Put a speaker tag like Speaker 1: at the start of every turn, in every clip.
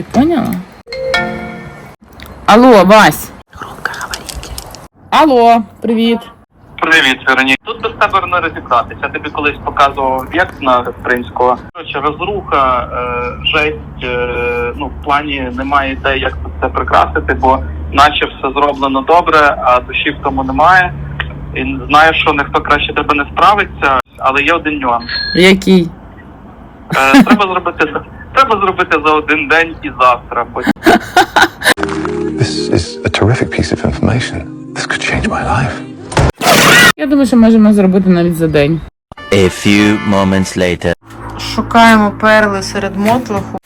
Speaker 1: Ты поняла? Алло, Вась. Громко говорите. Алло, привіт.
Speaker 2: Привіт, Вероні. Тут без тебе не розібратися. Я тобі колись показував об'єкт на Кримського. Коротше, розруха, е, жесть, е, ну, в плані немає ідей, як це прикрасити, бо наче все зроблено добре, а душі в тому немає. І знаю, що ніхто краще тебе не справиться, але є один нюанс.
Speaker 1: Який?
Speaker 2: Е, треба зробити треба зробити за один день і завтра.
Speaker 3: This is a terrific piece of information. This could change my life.
Speaker 1: Я думаю, що можемо зробити навіть за день.
Speaker 4: A few moments later.
Speaker 5: Шукаємо перли серед мотлоху.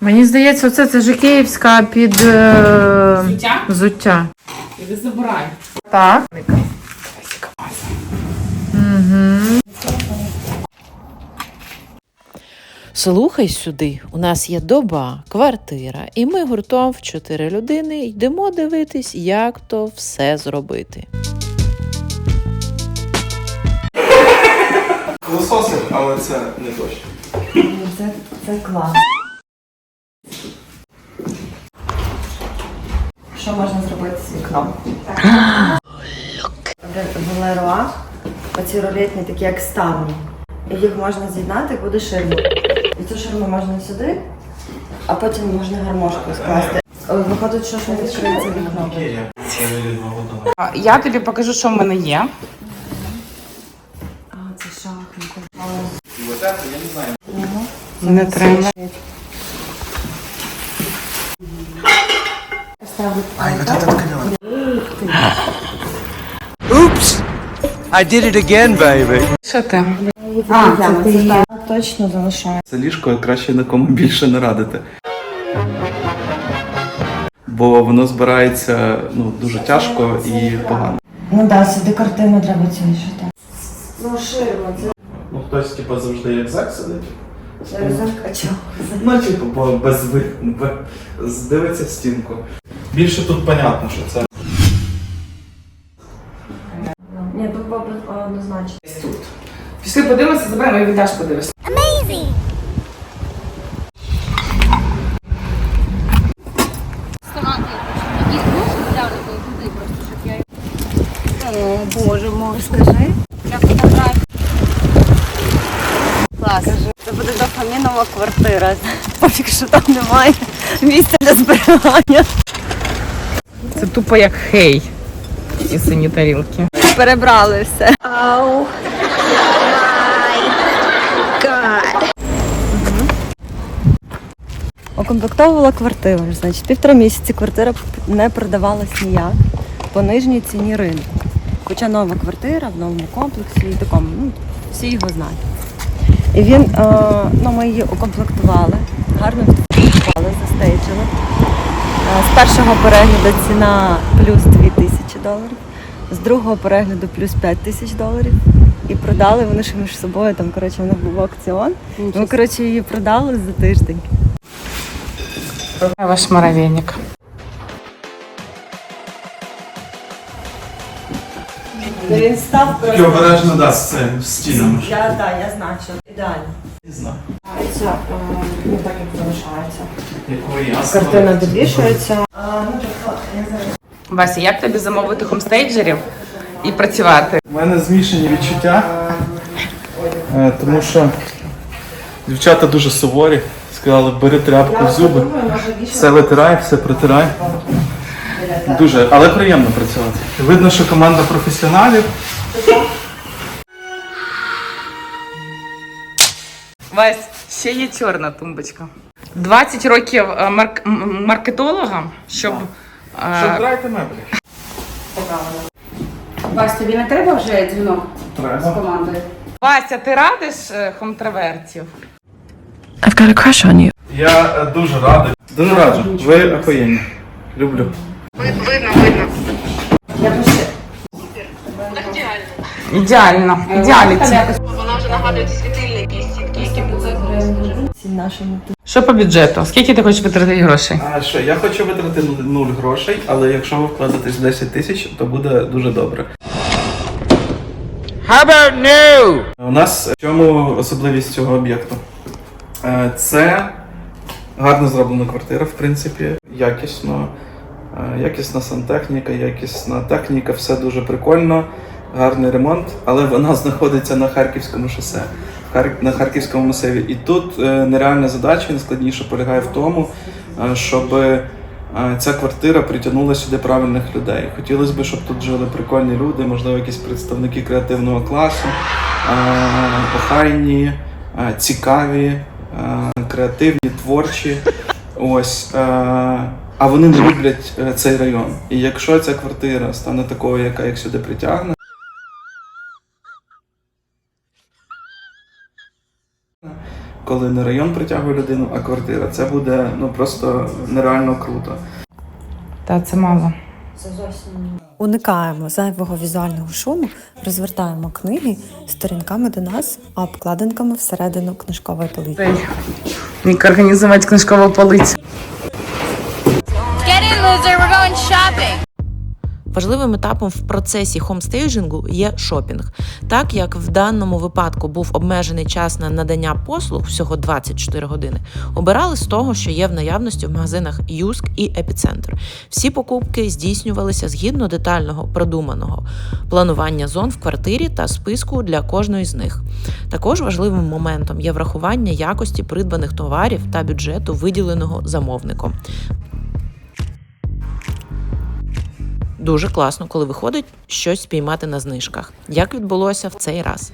Speaker 5: Мені здається, оце це ж київська під е...
Speaker 1: Взуття?
Speaker 5: взуття.
Speaker 1: Іди забирай.
Speaker 5: Так.
Speaker 6: Слухай сюди, у нас є доба, квартира, і ми гуртом в чотири людини йдемо дивитись, як то все зробити.
Speaker 7: Пилососив, але це не точно.
Speaker 8: Це, це клас. Що можна зробити з вікном? В Леруа оці рулетні такі як ставні. Їх можна з'єднати, буде ширма. І цю ширму можна сюди, а потім можна гармошку скласти. Е, Виходить, що ж не відкриється вікно.
Speaker 1: А, Я тобі покажу, що в мене є.
Speaker 8: А, це шахники.
Speaker 1: Не треба.
Speaker 4: I did it again, baby.
Speaker 1: Що ти?
Speaker 8: А, це ти її точно залишає.
Speaker 7: Це ліжко краще нікому більше не радити. Бо воно збирається ну, дуже тяжко і погано.
Speaker 8: Ну так, сюди картину треба цю вішати. Ну, ширма, це
Speaker 7: Ну, хтось типу, завжди як зек сидить.
Speaker 8: резинка чого?
Speaker 7: Ну, типу, бо без ви... здивиться в стінку. Більше тут понятно, що це.
Speaker 8: Ні, тут було однозначно.
Speaker 1: Тут. Пішли подивимося, заберемо і віддаш подивишся.
Speaker 8: Боже мой, скажи. Клас. Це буде дофамінова квартира. Пофіг, що там немає місця для зберігання.
Speaker 1: Це тупо як хей. Ці сині тарілки.
Speaker 8: Перебрали все. Ау. Окомплектовувала квартиру. Значить, півтора місяці квартира не продавалась ніяк по нижній ціні ринку. Хоча нова квартира в новому комплексі і такому, ну, всі його знають. І він, е, ну, ми її укомплектували, гарно відфотографували, застейджили. Е, З першого перегляду ціна плюс 2 тисячі доларів, з другого перегляду плюс 5 тисяч доларів. І продали вони ж між собою, там, коротше, в них був аукціон. Ми, коротше, її продали за тиждень.
Speaker 1: Ваш муравейник.
Speaker 8: Він став
Speaker 7: Тільки обережно да, з цим з стінами.
Speaker 8: Я, так, я знаю, що ідеально.
Speaker 7: Не знаю.
Speaker 8: Це не так, як залишається.
Speaker 7: Якої я
Speaker 8: Картина добільшується. Ну, я
Speaker 1: Вася, як тобі замовити хомстейджерів і працювати?
Speaker 7: У мене змішані відчуття, е, тому що дівчата дуже суворі. Сказали, бери тряпку в зуби, все витирай, все протирай. Дуже, але приємно працювати. Видно, що команда професіоналів.
Speaker 1: Вась, ще є чорна тумбочка. 20 років е, марк- м- маркетолога, щоб. е,
Speaker 7: Що грайте меблі?
Speaker 9: Вась, тобі не треба вже дзвінок з
Speaker 7: Треба.
Speaker 9: командою?
Speaker 1: Вася, ти радиш е, хомтравертів?
Speaker 7: Я е, дуже радий. Дуже раджу. Ви охуєнні. Люблю.
Speaker 1: Ідеально. Ідеально.
Speaker 8: ці нашими
Speaker 1: Що по бюджету? Скільки ти хочеш витратити грошей?
Speaker 7: А що, я хочу витратити нуль грошей, але якщо ви вкладетесь в 10 тисяч, то буде дуже добре. У нас в чому особливість цього об'єкту? Е, Це гарно зроблена квартира, в принципі, якісно. Е, Якісна сантехніка, якісна техніка, все дуже прикольно, гарний ремонт, але вона знаходиться на Харківському шосе, на Харківському масиві. І тут е, нереальна задача, найскладніше полягає в тому, щоб ця квартира притягнула сюди правильних людей. Хотілося б, щоб тут жили прикольні люди, можливо, якісь представники креативного класу, охайні, цікаві, креативні, творчі. Ось. А вони не люблять е, цей район. І якщо ця квартира стане такою, яка їх сюди притягне, коли не район притягує людину, а квартира, це буде ну просто нереально круто.
Speaker 1: Та це мало.
Speaker 8: Уникаємо зайвого візуального шуму, розвертаємо книги сторінками до нас, а обкладинками всередину книжкової полиці.
Speaker 1: Як організувати книжкову полицю.
Speaker 10: Get in, loser. We're going shopping.
Speaker 6: Важливим етапом в процесі хомстейджингу є шопінг. Так як в даному випадку був обмежений час на надання послуг всього 24 години, обирали з того, що є в наявності в магазинах Юск і Епіцентр. Всі покупки здійснювалися згідно детального продуманого планування зон в квартирі та списку для кожної з них. Також важливим моментом є врахування якості придбаних товарів та бюджету, виділеного замовником. Дуже класно, коли виходить щось спіймати на знижках. Як відбулося в цей раз?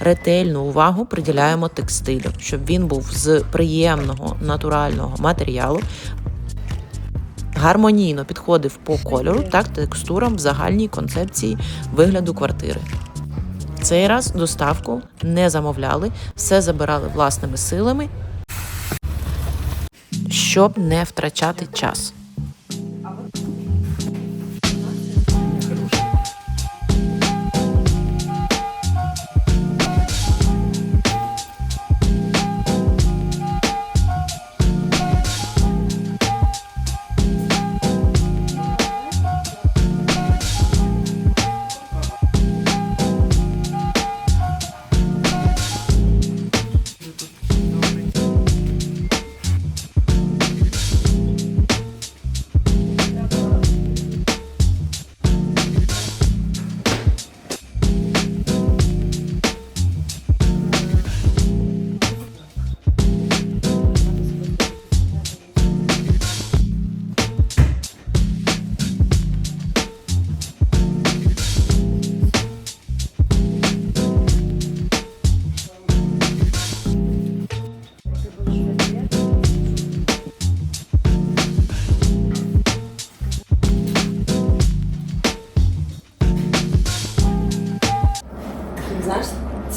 Speaker 6: Ретельну увагу приділяємо текстилю, щоб він був з приємного натурального матеріалу, гармонійно підходив по кольору та текстурам в загальній концепції вигляду квартири. Цей раз доставку не замовляли, все забирали власними силами, щоб не втрачати час.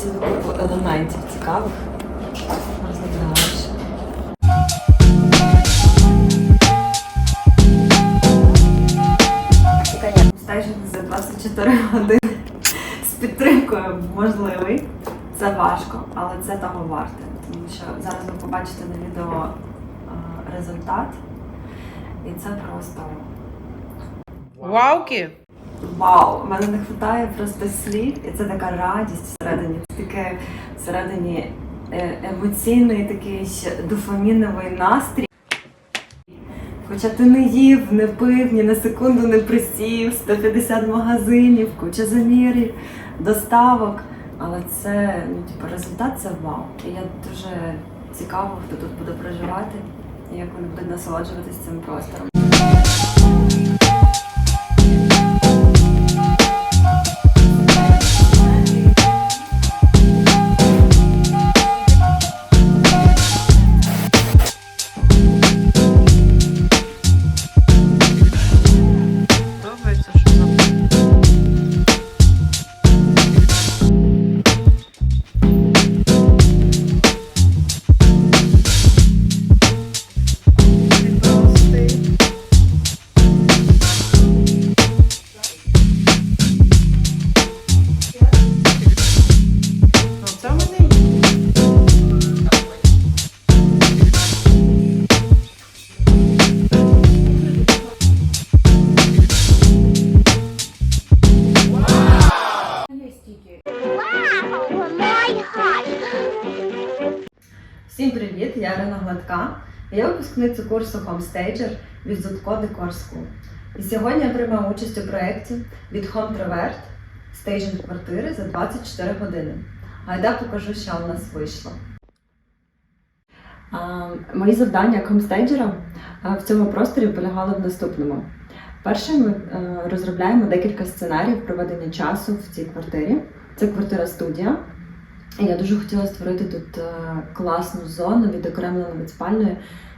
Speaker 8: Цілу купу елементів цікавих розглядаєш. За 24 години з підтримкою можливий. Це важко, але це того варте. Тому що зараз ви побачите на відео е, результат. І це просто
Speaker 1: Вауки!
Speaker 8: Вау, в мене не вистачає просто слів, і це така радість всередині, таке всередині е, емоційний такий дофаміновий настрій. Хоча ти не їв, не пив, ні на секунду не присів, 150 магазинів, куча замірів, доставок. Але це, ну, типу, результат це вау. І я дуже цікаво, хто тут буде проживати і як вони будуть насолоджуватися цим простором. Я випускниця курсу Homestager від Zutco Decor. І сьогодні я приймаю участь у проєкті від Home Travert стейджинг квартири за 24 години. Гайда покажу, що у нас вийшло. Мої завдання як хомстейджера в цьому просторі полягали в наступному. Перше, ми е, розробляємо декілька сценаріїв проведення часу в цій квартирі. Це квартира студія. І я дуже хотіла створити тут е, класну зону, відокремлену від спальної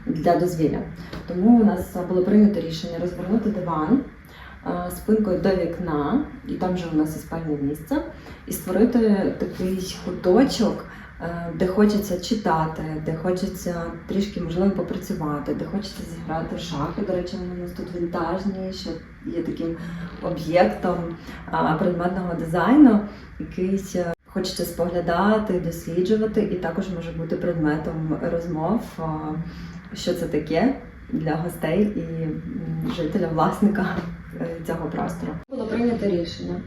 Speaker 8: для дозвілля. Тому у нас було прийнято рішення розвернути диван е, спинкою до вікна, і там вже у нас і спальне місце, і створити такий куточок, е, де хочеться читати, де хочеться трішки можливо попрацювати, де хочеться зіграти в шахи. До речі, вони у нас тут вінтажні, що є таким об'єктом предметного дизайну, якийсь е, хочеться споглядати, досліджувати, і також може бути предметом розмов, що це таке для гостей і жителя, власника е, цього простору. Було прийнято рішення.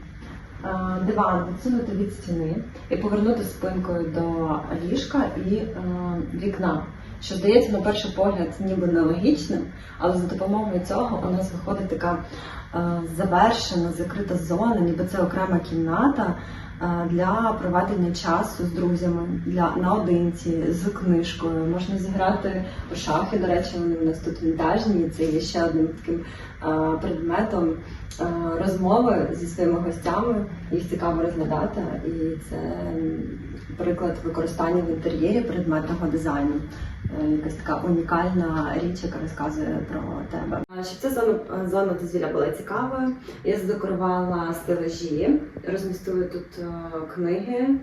Speaker 8: Диван відсунути від стіни і повернути спинкою до ліжка і е, вікна, що здається на перший погляд ніби нелогічним, але за допомогою цього у нас виходить така е, завершена, закрита зона, ніби це окрема кімната е, для проведення часу з друзями, для наодинці, з книжкою. Можна зіграти у шахи. До речі, вони у нас тут вінтажні. Це є ще одним таким е, предметом е, розмови зі своїми гостями. Їх цікаво розглядати, і це приклад використання в інтер'єрі предметного дизайну. Е, Якась така унікальна річ, яка розказує про тебе. Щоб ця зона, зона дозвілля була цікавою, я задекорувала стелажі, розмістила тут е, книги,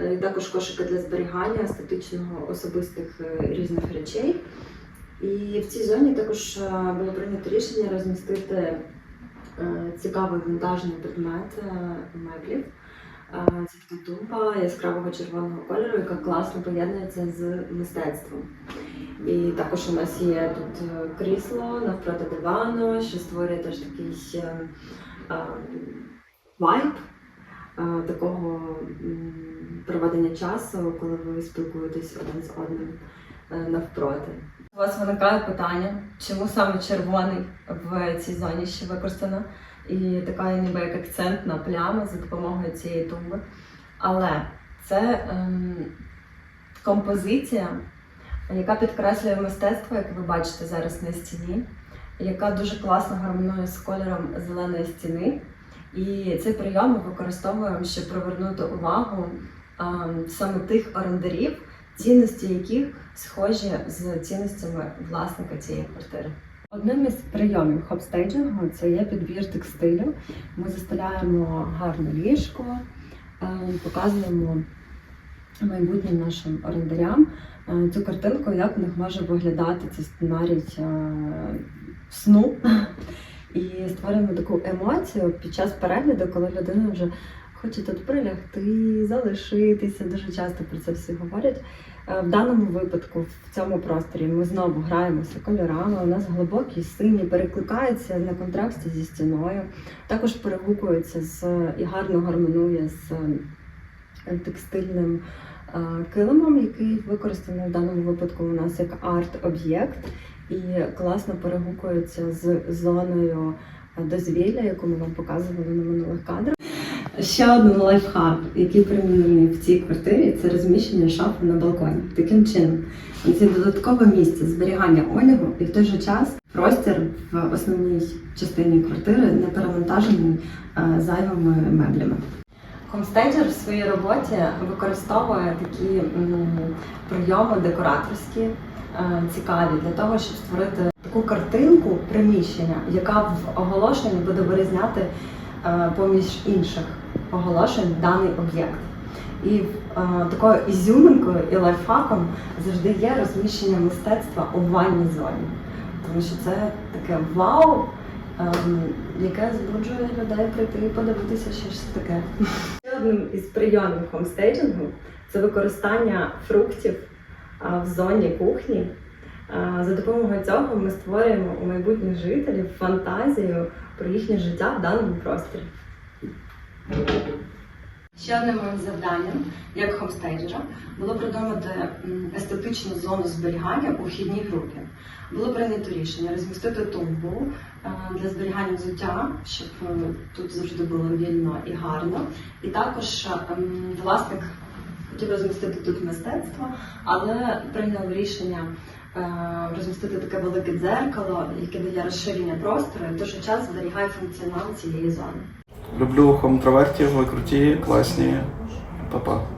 Speaker 8: е, також кошики для зберігання естетичного особистих е, різних речей. І в цій зоні також е, було прийнято рішення розмістити цікавий вінтажний предмет меблів. Це така тумба яскравого червоного кольору, яка класно поєднується з мистецтвом. І також у нас є тут крісло навпроти дивану, що створює теж такий вайб такого проведення часу, коли ви спілкуєтесь один з одним е, навпроти. У вас виникає питання, чому саме червоний в цій зоні ще використано, і така ніби як акцентна пляма за допомогою цієї тумби. Але це ем, композиція, яка підкреслює мистецтво, як ви бачите зараз на стіні, яка дуже класно гармонує з кольором зеленої стіни. І цей прийом ми використовуємо, щоб привернути увагу ем, саме тих орендарів, цінності яких схожі з цінностями власника цієї квартири. Одним із прийомів хопстейджингу це є підбір текстилю. Ми застеляємо гарне ліжко, е, показуємо майбутнім нашим орендарям е, цю картинку, як в них може виглядати цей сценарій е, сну. І створюємо таку емоцію під час перегляду, коли людина вже хоче тут прилягти, залишитися. Дуже часто про це всі говорять. Е, В даному випадку, в цьому просторі, ми знову граємося кольорами. У нас глибокий синій перекликається на контрасті зі стіною. Також перегукується з і гарно гармонує з е, текстильним е, килимом, який використаний в даному випадку у нас як арт-об'єкт, і класно перегукується з зоною дозвілля, яку ми вам показували на минулих кадрах. Ще один лайфхак, який примінений в цій квартирі, це розміщення шафи на балконі. Таким чином, це додаткове місце зберігання одягу і в той же час простір в основній частині квартири не перевантажений е, зайвими меблями. Хомстейджер в своїй роботі використовує такі прийоми декораторські, цікаві для того, щоб створити таку картинку приміщення, яка в оголошенні буде вирізняти е, поміж інших оголошень даний об'єкт. І е, такою ізюминкою і лайфхаком завжди є розміщення мистецтва у ванній зоні. Тому що це таке вау, яке збуджує людей прийти і подивитися, що ж таке. Одним із прийомів хомстейджингу це використання фруктів в зоні кухні. За допомогою цього ми створюємо у майбутніх жителів фантазію про їхнє життя в даному просторі. Ще одним моїм завданням, як хомстейджера, було придумати естетичну зону зберігання у вхідній групі. Було прийнято рішення розмістити тумбу е, для зберігання взуття, щоб е, тут завжди було вільно і гарно. І також ем, власник хотів розмістити тут мистецтво, але прийняв рішення е, розмістити таке велике дзеркало, яке дає розширення простору і в той же час зберігає функціонал цієї зони.
Speaker 7: Люблю хом-травертів, ви круті, класні. Па-па.